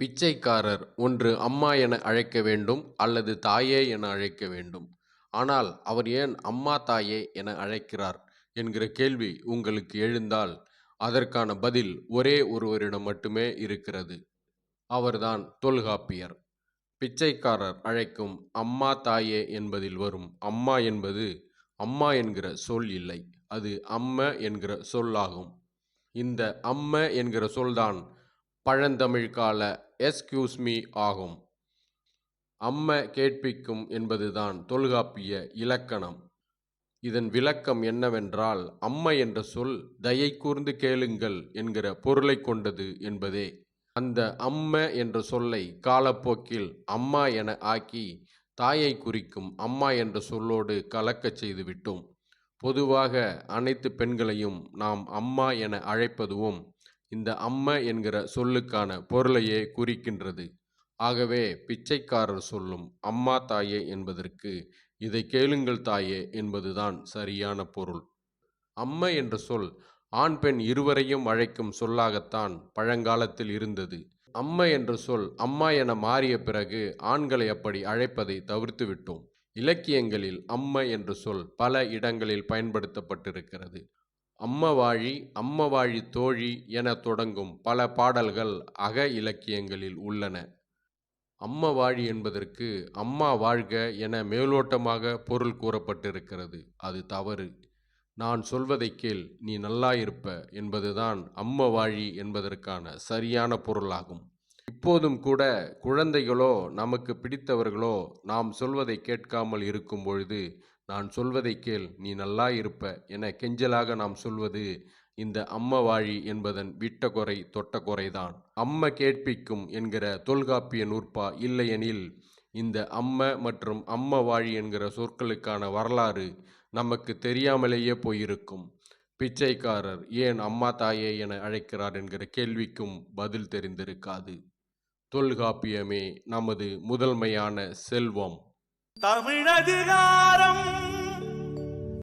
பிச்சைக்காரர் ஒன்று அம்மா என அழைக்க வேண்டும் அல்லது தாயே என அழைக்க வேண்டும். ஆனால் அவர் ஏன் அம்மா தாயே என அழைக்கிறார் என்கிற கேள்வி உங்களுக்கு எழுந்தால் அதற்கான பதில் ஒரே ஒருவரிடம் மட்டுமே இருக்கிறது. அவர்தான் தொல்காப்பியர். பிச்சைக்காரர் அழைக்கும் அம்மா தாயே என்பதில் வரும் அம்மா என்பது அம்மா என்கிற சொல் இல்லை அது அம்ம என்கிற சொல்லாகும். இந்த அம்ம என்கிற சொல்தான் பழந்தமிழ் கால எஸ்கியூஸ் மீ ஆகும். அம்ம கேட்பிக்கும் என்பதுதான் தொல்காப்பிய இலக்கணம். இதன் விளக்கம் என்னவென்றால் அம்ம என்ற சொல் தயை கூர்ந்து கேளுங்கள் என்கிற பொருளை கொண்டது என்பதே. அந்த அம்ம என்ற சொல்லை காலப்போக்கில் அம்மா என ஆக்கி தாயை குறிக்கும் அம்மா என்ற சொல்லோடு கலக்கச் செய்துவிட்டோம். பொதுவாக அனைத்து பெண்களையும் நாம் அம்மா என அழைப்பதுவும் இந்த அம்ம என்கிற சொல்லுக்கான பொருளையே குறிக்கின்றது. ஆகவே பிச்சைக்காரர் சொல்லும் அம்மா தாயே என்பதற்கு இதை கேளுங்கள் தாயே என்பதுதான் சரியான பொருள். அம்ம என்ற சொல் ஆண் பெண் இருவரையும் அழைக்கும் சொல்லாகத்தான் பழங்காலத்தில் இருந்தது. அம்ம என்ற சொல் அம்மா என மாறிய பிறகு ஆண்களை அப்படி அழைப்பதை தவிர்த்துவிட்டோம் இலக்கியங்களில் அம்ம என்ற சொல் பல இடங்களில் பயன்படுத்தப்பட்டிருக்கிறது. அம்மவாழி அம்மவாழி தோழி என தொடங்கும் பல பாடல்கள் அக இலக்கியங்களில் உள்ளன. அம்மவாழி என்பதற்கு அம்மா வாழ்க என மேலோட்டமாக பொருள் கூறப்பட்டிருக்கிறது. அது தவறு. நான் சொல்வதை கேள் நீ நல்லாயிருப்ப என்பதுதான் அம்மவாழி என்பதற்கான சரியான பொருளாகும். இப்போதும் கூட குழந்தைகளோ நமக்கு பிடித்தவர்களோ நாம் சொல்வதை கேட்காமல் இருக்கும் பொழுது நான் சொல்வதை கேள் நீ நல்லா இருப்ப என கெஞ்சலாக நாம் சொல்வது இந்த அம்மவாழி என்பதன் விட்ட குறை தொட்ட குறைதான். அம்ம கேட்பிக்கும் என்கிற தொல்காப்பிய நூற்பா இல்லையெனில் இந்த அம்ம மற்றும் அம்ம வாழி என்கிற சொற்களுக்கான வரலாறு நமக்கு தெரியாமலேயே போயிருக்கும். பிச்சைக்காரர் ஏன் அம்மா தாயே என அழைக்கிறார் என்கிற கேள்விக்கும் பதில் தெரிந்திருக்காது. தொல்காப்பியமே நமது முதன்மையான செல்வம். தமிழதிகாரம்.